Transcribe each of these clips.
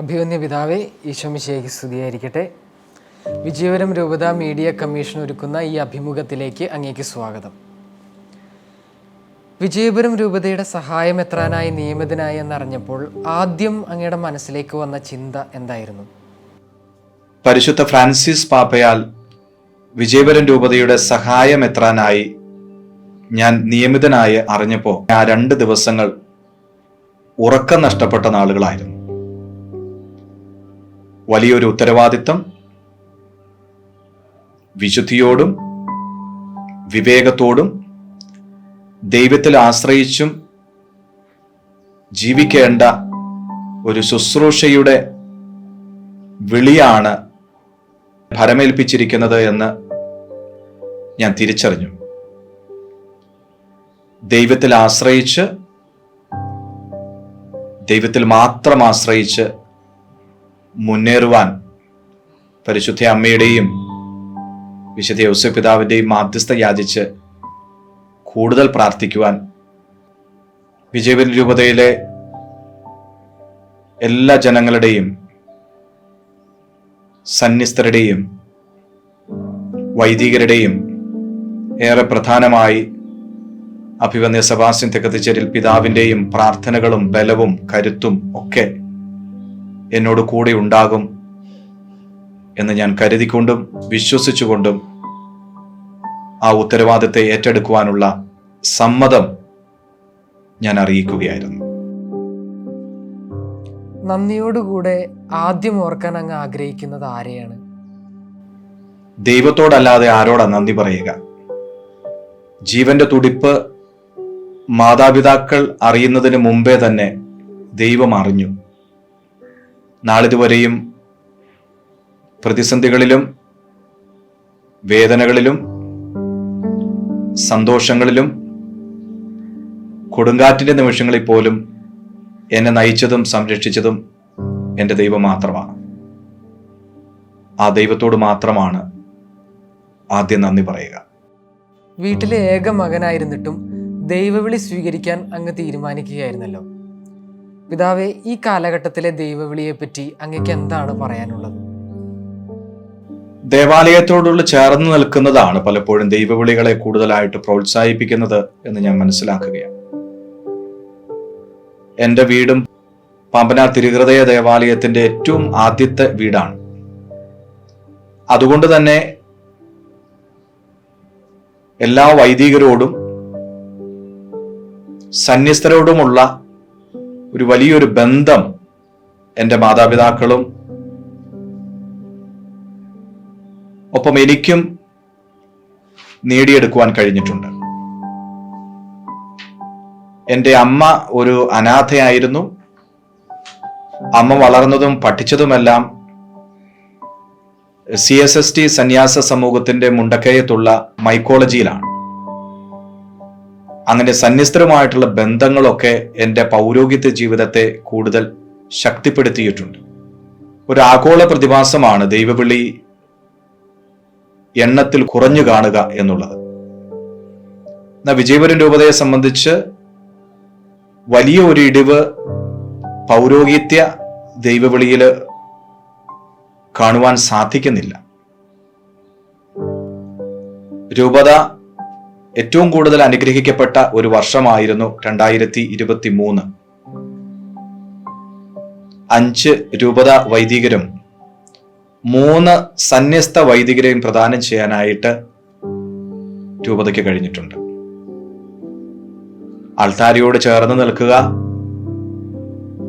അഭിവന്യ പിതാവേ ഈശോമിശേഖി സ്തുതിയായിരിക്കട്ടെ. വിജയപുരം രൂപത മീഡിയ കമ്മീഷൻ ഒരുക്കുന്ന ഈ അഭിമുഖത്തിലേക്ക് അങ്ങേക്ക് സ്വാഗതം. വിജയപുരം രൂപതയുടെ സഹായം എത്രാനായി നിയമിതനായി എന്നറിഞ്ഞപ്പോൾ ആദ്യം അങ്ങയുടെ മനസ്സിലേക്ക് വന്ന ചിന്ത എന്തായിരുന്നു? പരിശുദ്ധ ഫ്രാൻസിസ് പാപ്പയാൽ വിജയപുരം രൂപതയുടെ സഹായം എത്രാനായി ഞാൻ നിയമിതനായി അറിഞ്ഞപ്പോൾ ആ രണ്ട് ദിവസങ്ങൾ ഉറക്കം നഷ്ടപ്പെട്ട നാളുകളായിരുന്നു. വലിയൊരു ഉത്തരവാദിത്തം വിശുദ്ധിയോടും വിവേകത്തോടും ദൈവത്തിൽ ആശ്രയിച്ചും ജീവിക്കേണ്ട ഒരു ശുശ്രൂഷയുടെ വിളിയാണ് ഭരമേൽപ്പിച്ചിരിക്കുന്നത് എന്ന് ഞാൻ തിരിച്ചറിഞ്ഞു. ദൈവത്തിൽ ആശ്രയിച്ച് ദൈവത്തിൽ മാത്രം ആശ്രയിച്ച് മുന്നേറുവാൻ പരിശുദ്ധ അമ്മയുടെയും വിശുദ്ധ യോസഫ് പിതാവിന്റെയും മാധ്യസ്ഥ യാചിച്ച് കൂടുതൽ പ്രാർത്ഥിക്കുവാൻ വിജയപുര രൂപതയിലെ എല്ലാ ജനങ്ങളുടെയും സന്യസ്തരുടെയും വൈദികരുടെയും ഏറെ പ്രധാനമായി അഭിവന്യ സഭാസ്യം തെക്കത്തിച്ചേരിൽ പിതാവിന്റെയും പ്രാർത്ഥനകളും ബലവും കരുത്തും ഒക്കെ എന്നോട് കൂടെ ഉണ്ടാകും എന്ന് ഞാൻ കരുതിക്കൊണ്ടും വിശ്വസിച്ചുകൊണ്ടും ആ ഉത്തരവാദിത്തെ ഏറ്റെടുക്കുവാനുള്ള സമ്മതം ഞാൻ അറിയിക്കുകയായിരുന്നു. നന്ദിയോടുകൂടെ ആദ്യം ഓർക്കാൻ അങ്ങ് ആഗ്രഹിക്കുന്നത് ആരെയാണ്? ദൈവത്തോടല്ലാതെ ആരോടാ നന്ദി പറയുക? ജീവന്റെ തുടിപ്പ് മാതാപിതാക്കൾ അറിയുന്നതിന് മുമ്പേ തന്നെ ദൈവം അറിഞ്ഞു. നാളിതുവരെയും പ്രതിസന്ധികളിലും വേദനകളിലും സന്തോഷങ്ങളിലും കൊടുങ്കാറ്റിന്റെ നിമിഷങ്ങളിൽ പോലും എന്നെ നയിച്ചതും സംരക്ഷിച്ചതും എന്റെ ദൈവം മാത്രമാണ്. ആ ദൈവത്തോട് മാത്രമാണ് ആദ്യം നന്ദി പറയുക. വീട്ടിലെ ഏക മകനായിരുന്നിട്ടും ദൈവവിളി സ്വീകരിക്കാൻ അങ്ങ് തീരുമാനിക്കുകയായിരുന്നല്ലോ. പിതാവെ ഈ കാലഘട്ടത്തിലെ ദൈവവിളിയെ പറ്റി അങ്ങക്ക് എന്താണ് പറയാനുള്ളത്? ദേവാലയത്തോടുള്ള ചേർന്ന് നിൽക്കുന്നതാണ് പലപ്പോഴും ദൈവവിളികളെ കൂടുതലായിട്ട് പ്രോത്സാഹിപ്പിക്കുന്നത് എന്ന് ഞാൻ മനസ്സിലാക്കുകയാണ്. എന്റെ വീടും പമ്പന തിരുഹൃദയ ദേവാലയത്തിന്റെ ഏറ്റവും ആദ്യത്തെ വീടാണ്. അതുകൊണ്ട് തന്നെ എല്ലാ വൈദികരോടും സന്യസ്തരോടുമുള്ള ഒരു വലിയൊരു ബന്ധം എന്റെ മാതാപിതാക്കളും ഒപ്പം എനിക്കും നേടിയെടുക്കുവാൻ കഴിഞ്ഞിട്ടുണ്ട്. എന്റെ അമ്മ ഒരു അനാഥയായിരുന്നു. അമ്മ വളർന്നതും പഠിച്ചതുമെല്ലാം സി എസ് എസ് ടി സന്യാസ സമൂഹത്തിന്റെ മുണ്ടക്കയത്തുള്ള മൈക്കോളജിയിലാണ്. അങ്ങനെ സന്യസ്തരുമായിട്ടുള്ള ബന്ധങ്ങളൊക്കെ എന്റെ പൗരോഹിത്യ ജീവിതത്തെ കൂടുതൽ ശക്തിപ്പെടുത്തിയിട്ടുണ്ട്. ഒരു ആഗോള പ്രതിഭാസമാണ് ദൈവവിളി എണ്ണത്തിൽ കുറഞ്ഞു കാണുക എന്നുള്ളത്. എന്നാൽ വിജയപുരം രൂപതയെ സംബന്ധിച്ച് വലിയ ഒരു ഇടിവ് പൗരോഹിത്യ ദൈവവിളിയിൽ കാണുവാൻ സാധിക്കുന്നില്ല. രൂപത ഏറ്റവും കൂടുതൽ അനുഗ്രഹിക്കപ്പെട്ട ഒരു വർഷമായിരുന്നു രണ്ടായിരത്തി ഇരുപത്തി മൂന്ന് അഞ്ച് രൂപത വൈദികരും മൂന്ന് സന്യസ്ത വൈദികരെയും പ്രദാനം ചെയ്യാനായിട്ട് രൂപതയ്ക്ക് കഴിഞ്ഞിട്ടുണ്ട്. അൾത്താരിയോട് ചേർന്ന് നിൽക്കുക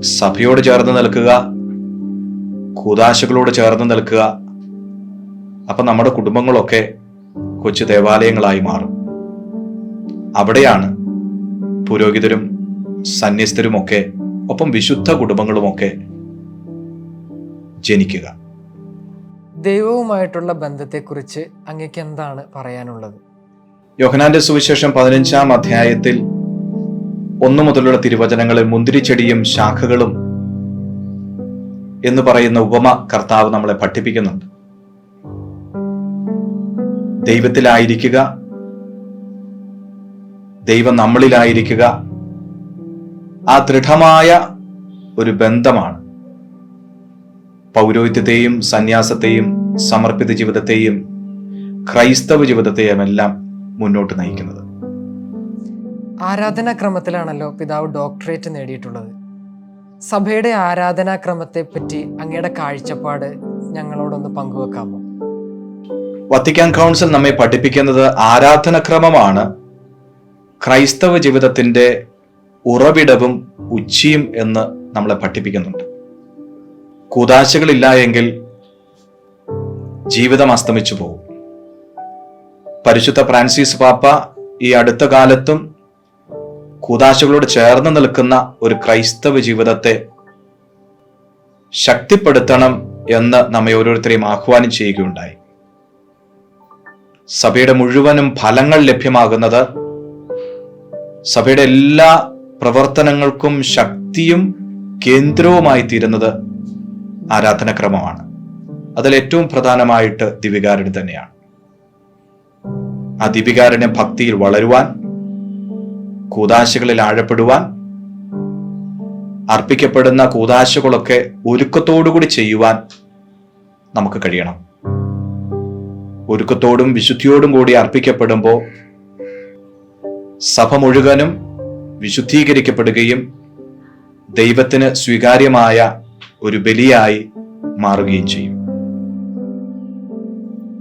സഭയോട് ചേർന്ന് നിൽക്കുക കൂതാശകളോട് ചേർന്ന് നിൽക്കുക. അപ്പൊ നമ്മുടെ കുടുംബങ്ങളൊക്കെ കൊച്ചു ദേവാലയങ്ങളായി മാറും. അവിടെയാണ്. പുരോഹിതരും സന്യസ്തരുമൊക്കെ ഒപ്പം വിശുദ്ധ കുടുംബങ്ങളുമൊക്കെ ജനിക്കുക. ദൈവവുമായിട്ടുള്ള ബന്ധത്തെക്കുറിച്ച് അങ്ങക്ക് എന്താണ് പറയാനുള്ളത്? യോഹനാന്റെ സുവിശേഷം പതിനഞ്ചാം അധ്യായത്തിൽ ഒന്നു മുതലുള്ള തിരുവചനങ്ങളിൽ മുന്തിരിച്ചെടിയും ശാഖകളും എന്ന് പറയുന്ന ഉപമ കർത്താവ് നമ്മളെ പഠിപ്പിക്കുന്നുണ്ട്. ദൈവത്തിലായിരിക്കുക ദൈവം നമ്മളിലായിരിക്കുക. ആ ദൃഢമായ ഒരു ബന്ധമാണ്. പൗരോഹിത്യത്തെയും സന്യാസത്തെയും സമർപ്പിത ജീവിതത്തെയും ക്രൈസ്തവ ജീവിതത്തെയും എല്ലാം മുന്നോട്ട് നയിക്കുന്നത്. ആരാധനാക്രമത്തിലാണല്ലോ പിതാവ് ഡോക്ടറേറ്റ് നേടിയിട്ടുള്ളത്. സഭയുടെ ആരാധനാക്രമത്തെ പറ്റി അങ്ങയുടെ കാഴ്ചപ്പാട് ഞങ്ങളോടൊന്ന് പങ്കുവെക്കാമോ? വത്തിക്കാൻ കൗൺസിൽ നമ്മെ പഠിപ്പിക്കുന്നത് ആരാധനക്രമമാണ് ക്രൈസ്തവ ജീവിതത്തിന്റെ ഉറവിടവും ഉച്ചിയും എന്ന് നമ്മളെ പഠിപ്പിക്കുന്നുണ്ട്. കൂതാശകളില്ല എങ്കിൽ ജീവിതം അസ്തമിച്ചു പോകും. പരിശുദ്ധ ഫ്രാൻസിസ് പാപ്പ ഈ അടുത്ത കാലത്തും കൂതാശകളോട് ചേർന്ന് നിൽക്കുന്ന ഒരു ക്രൈസ്തവ ജീവിതത്തെ ശക്തിപ്പെടുത്തണം എന്ന് നമ്മെ ഓരോരുത്തരെയും ആഹ്വാനം ചെയ്യുകയുണ്ടായി. സഭയുടെ മുഴുവനും ഫലങ്ങൾ ലഭ്യമാകുന്നത് സഭയുടെ എല്ലാ പ്രവർത്തനങ്ങൾക്കും ശക്തിയും കേന്ദ്രവുമായി തീരുന്നത് ആരാധനക്രമമാണ്. അതിൽ ഏറ്റവും പ്രധാനമായിട്ട് ദിവികാരന് തന്നെയാണ്. ആ ദിവികാരനെ ഭക്തിയിൽ വളരുവാൻ കൂതാശകളിൽ ആഴപ്പെടുവാൻ അർപ്പിക്കപ്പെടുന്ന കൂതാശകളൊക്കെ ഒരുക്കത്തോടുകൂടി ചെയ്യുവാൻ നമുക്ക് കഴിയണം. ഒരുക്കത്തോടും വിശുദ്ധിയോടും കൂടി അർപ്പിക്കപ്പെടുമ്പോൾ സഭ മുഴുവനും വിശുദ്ധീകരിക്കപ്പെടുകയും ദൈവത്തിന് സ്വീകാര്യമായ ഒരു ബലിയായി മാറുകയും ചെയ്യും.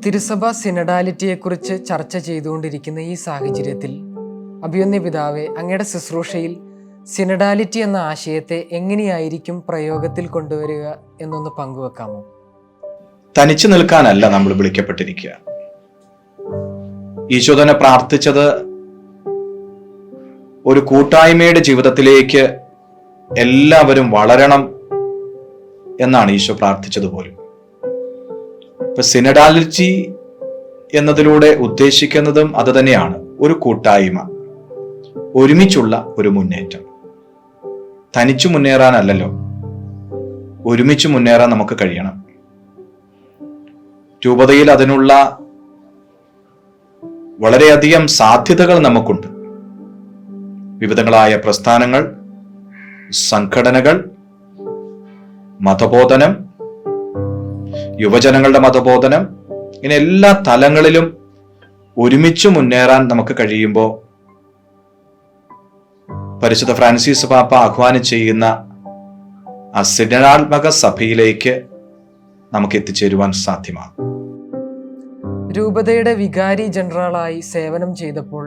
തിരുസഭ സിനഡാലിറ്റിയെക്കുറിച്ച് ചർച്ച ചെയ്തുകൊണ്ടിരിക്കുന്ന ഈ സാഹചര്യത്തിൽ അഭിയന്യ പിതാവെ അങ്ങയുടെ ശുശ്രൂഷയിൽ സിനഡാലിറ്റി എന്ന ആശയത്തെ എങ്ങനെയായിരിക്കും പ്രയോഗത്തിൽ കൊണ്ടുവരിക എന്നൊന്ന് പങ്കുവെക്കാമോ? തനിച്ചു നിൽക്കാനല്ല നമ്മൾ വിളിക്കപ്പെട്ടിരിക്കുക. ഈശോ തന്നെ പ്രാർത്ഥിച്ചത് ഒരു കൂട്ടായ്മയുടെ ജീവിതത്തിലേക്ക് എല്ലാവരും വളരണം എന്നാണ് ഈശോ പ്രാർത്ഥിച്ചതുപോലും. ഇപ്പൊ സിനഡാലജി എന്നതിലൂടെ ഉദ്ദേശിക്കുന്നതും അത് തന്നെയാണ്. ഒരു കൂട്ടായ്മ ഒരുമിച്ചുള്ള ഒരു മുന്നേറ്റം. തനിച്ചു മുന്നേറാനല്ലല്ലോ. ഒരുമിച്ച് മുന്നേറാൻ നമുക്ക് കഴിയണം. രൂപതയിൽ അതിനുള്ള വളരെയധികം സാധ്യതകൾ നമുക്കുണ്ട്. വിവിധങ്ങളായ പ്രസ്ഥാനങ്ങൾ സംഘടനകൾ മതബോധനം യുവജനങ്ങളുടെ മതബോധനം ഇങ്ങനെ എല്ലാ തലങ്ങളിലും ഒരുമിച്ച് മുന്നേറാൻ നമുക്ക് കഴിയുമ്പോൾ പരിശുദ്ധ ഫ്രാൻസിസ് പാപ്പ ആഹ്വാനം ചെയ്യുന്ന ആ സിനാത്മക സഭയിലേക്ക് നമുക്ക് എത്തിച്ചേരുവാൻ സാധ്യമാണ് രൂപതയുടെ വികാരി ജനറലായി സേവനം ചെയ്തപ്പോൾ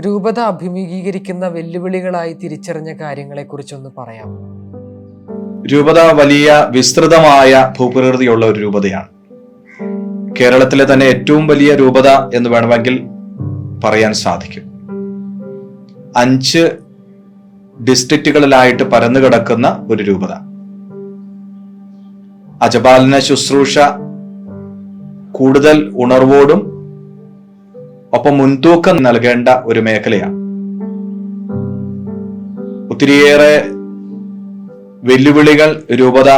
രൂപത അഭിമുഖീകരിക്കുന്ന വെല്ലുവിളികളായി തിരിച്ചറിഞ്ഞ കാര്യങ്ങളെക്കുറിച്ചൊന്ന് പറയാം. രൂപത വലിയ വിസ്തൃതമായ ഭൂപ്രകൃതിയുള്ള ഒരു രൂപതയാണ്. കേരളത്തിലെ തന്നെ ഏറ്റവും വലിയ രൂപത എന്ന് വേണമെങ്കിൽ പറയാൻ സാധിക്കും. അഞ്ച് ഡിസ്ട്രിക്റ്റുകളിലായിട്ട് പരന്നു കിടക്കുന്ന ഒരു രൂപത. അജപാലന ശുശ്രൂഷ കൂടുതൽ ഉണർവോടും ഒപ്പം മുൻതൂക്കം നൽകേണ്ട ഒരു മേഖലയാണ്. ഒത്തിരിയേറെ വെല്ലുവിളികൾ രൂപത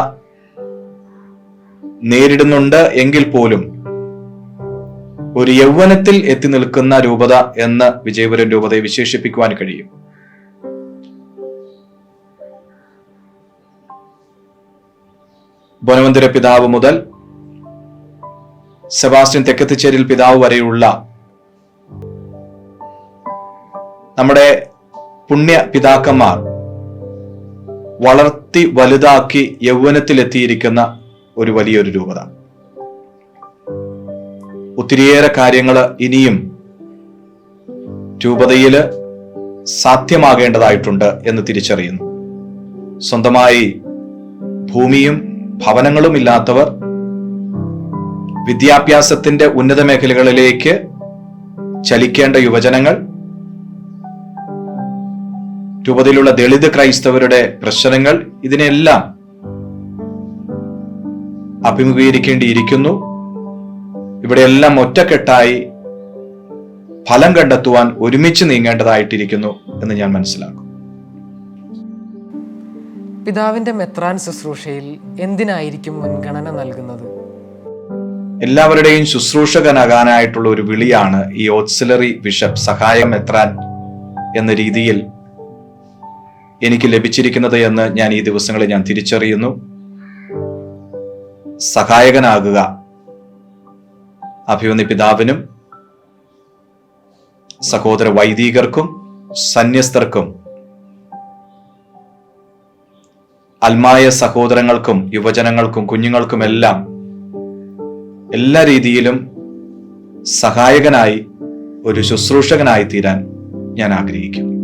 നേരിടുന്നുണ്ട് എങ്കിൽ പോലും ഒരു യൗവനത്തിൽ എത്തി നിൽക്കുന്ന രൂപത എന്ന് വിജയപുരം രൂപതയെ വിശേഷിപ്പിക്കുവാൻ കഴിയും. ബനവന്തര പിതാവ് മുതൽ സെബാസ്റ്റ്യൻ തെക്കത്തിച്ചേരിൽ പിതാവ് വരെയുള്ള നമ്മുടെ പുണ്യ പിതാക്കന്മാർ വളർത്തി വലുതാക്കി യൗവനത്തിലെത്തിയിരിക്കുന്ന ഒരു വലിയൊരു രൂപത. ഒത്തിരിയേറെ കാര്യങ്ങൾ ഇനിയും രൂപതയിൽ സാധ്യമാകേണ്ടതായിട്ടുണ്ട് എന്ന് തിരിച്ചറിയുന്നു. സ്വന്തമായി ഭൂമിയും ഭവനങ്ങളും ഇല്ലാത്തവർ വിദ്യാഭ്യാസത്തിന്റെ ഉന്നത മേഖലകളിലേക്ക് ചലിക്കേണ്ട യുവജനങ്ങൾ രൂപതയിലുള്ള ദളിത് ക്രൈസ്തവരുടെ പ്രശ്നങ്ങൾ ഇതിനെല്ലാം അഭിമുഖീകരിക്കേണ്ടിയിരിക്കുന്നു. ഇവിടെയെല്ലാം ഒറ്റക്കെട്ടായി ഫലം കണ്ടെത്തുവാൻ ഒരുമിച്ച് നീങ്ങേണ്ടതായിട്ടിരിക്കുന്നു എന്ന് ഞാൻ മനസ്സിലാക്കും പിതാവിന്റെ മെത്രാൻ ശുശ്രൂഷയിൽ എന്തിനായിരിക്കും മുൻഗണന നൽകുന്നത്? എല്ലാവരുടെയും ശുശ്രൂഷകനാകാനായിട്ടുള്ള ഒരു വിളിയാണ് ഈ ഓക്സിലറി ബിഷപ്പ് സഹായം എത്രാൻ എന്ന രീതിയിൽ എനിക്ക് ലഭിച്ചിരിക്കുന്നത് എന്ന് ഞാൻ ഈ ദിവസങ്ങളിൽ ഞാൻ തിരിച്ചറിയുന്നു. സഹായകനാകുക അഭിമന്യ പിതാവിനും സഹോദര വൈദികർക്കും സന്യസ്തർക്കും അൽമായ സഹോദരങ്ങൾക്കും യുവജനങ്ങൾക്കും കുഞ്ഞുങ്ങൾക്കും എല്ലാം എല്ലാ രീതിയിലും സഹായകനായി ഒരു ശുശ്രൂഷകനായി തീരാൻ ഞാൻ ആഗ്രഹിക്കുന്നു.